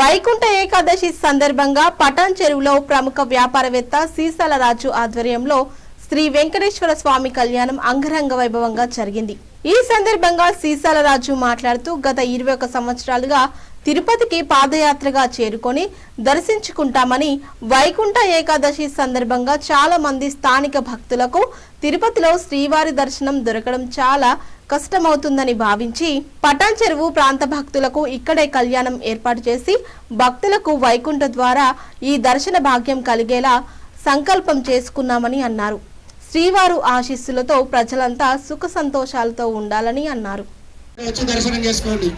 వైకుంఠ ఏకాదశి సందర్భంగా పటాన్ చెరువులో ప్రముఖ వ్యాపారవేత్త సీసాల రాజు ఆధ్వర్యంలో శ్రీ వెంకటేశ్వర స్వామి కళ్యాణం అంగరంగ వైభవంగా జరిగింది. ఈ సందర్భంగా సీసాల రాజు మాట్లాడుతూ గత ఇరవై ఒక సంవత్సరాలుగా తిరుపతికి పాదయాత్రగా చేరుకొని దర్శించుకుంటామని వైకుంఠ ఏకాదశి సందర్భంగా చాలా మంది స్థానిక భక్తులకు తిరుపతిలో శ్రీవారి దర్శనం దొరకడం చాలా కష్టమవుతుందని భావించి పటాన్ చెరువు ప్రాంత భక్తులకు ఇక్కడే కళ్యాణం ఏర్పాటు చేసి భక్తులకు వైకుంఠ ద్వారా ఈ దర్శన భాగ్యం కలిగేలా సంకల్పం చేసుకున్నామని అన్నారు. శ్రీవారు ఆశీస్సులతో ప్రజలంతా సుఖ సంతోషాలతో ఉండాలని అన్నారు. వచ్చి దర్శనం చేసుకోండి.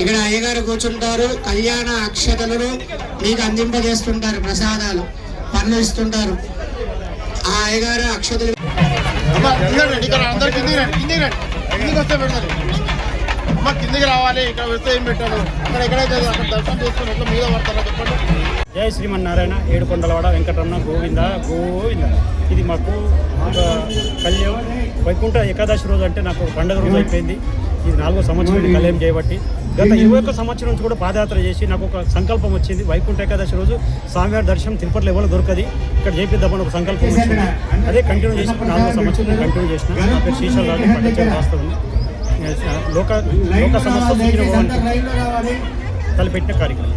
ఇక్కడ అయ్యగారు కూర్చుంటారు. కళ్యాణ అక్షతలను మీకు అందింపజేస్తుంటారు. ప్రసాదాలు పనులు ఇస్తుంటారు. ఆ అయ్యగారు అక్షతలు అమ్మ కిందికి రావాలి ఇక్కడ వస్తే ఏం పెట్టాడు? అక్కడ ఎక్కడైతే అక్కడ దర్శనం చేసుకుని ఎట్లా మీద పడతారా చెప్పండి జయ శ్రీమన్నారాయణ ఏడుకొండలవాడ వెంకటరమణ గోవింద గోవింద. ఇది మాకు కళ్యాణం. వైకుంఠ ఏకాదశి రోజు అంటే నాకు పండుగ రోజు అయిపోయింది. ఇది నాలుగో సంవత్సరం కళ్యాణం చేయబట్టి. గత ఇరవై ఒక్క సంవత్సరం నుంచి కూడా పాదయాత్ర చేసి నాకు ఒక సంకల్పం వచ్చింది. వైకుంఠ ఏకాదశి రోజు స్వామివారి దర్శనం తిరుపతిలో ఎవరు దొరకది ఇక్కడ చేపిద్దామని ఒక సంకల్పం వచ్చింది. అదే కంటిన్యూ చేసి నాలుగో సంవత్సరం కంటిన్యూ చేసిన. నా పేరు శ్రీశైల్ రాజు పట్టించారు వాస్తవం లోక లోక సమస్య తలపెట్టిన కార్యక్రమం.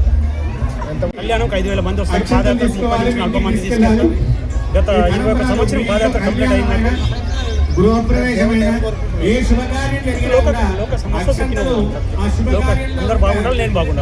కళ్యాణం ఐదు వేల మంది వస్తారు. పాదయాత్ర నలభై మంది గత ఇరవై ఒక సంవత్సరం పాదయాత్ర కంప్లీట్ అయిందంటే లోక సమస్య లోక అందరు బాగుండాలి నేను బాగుండాలి.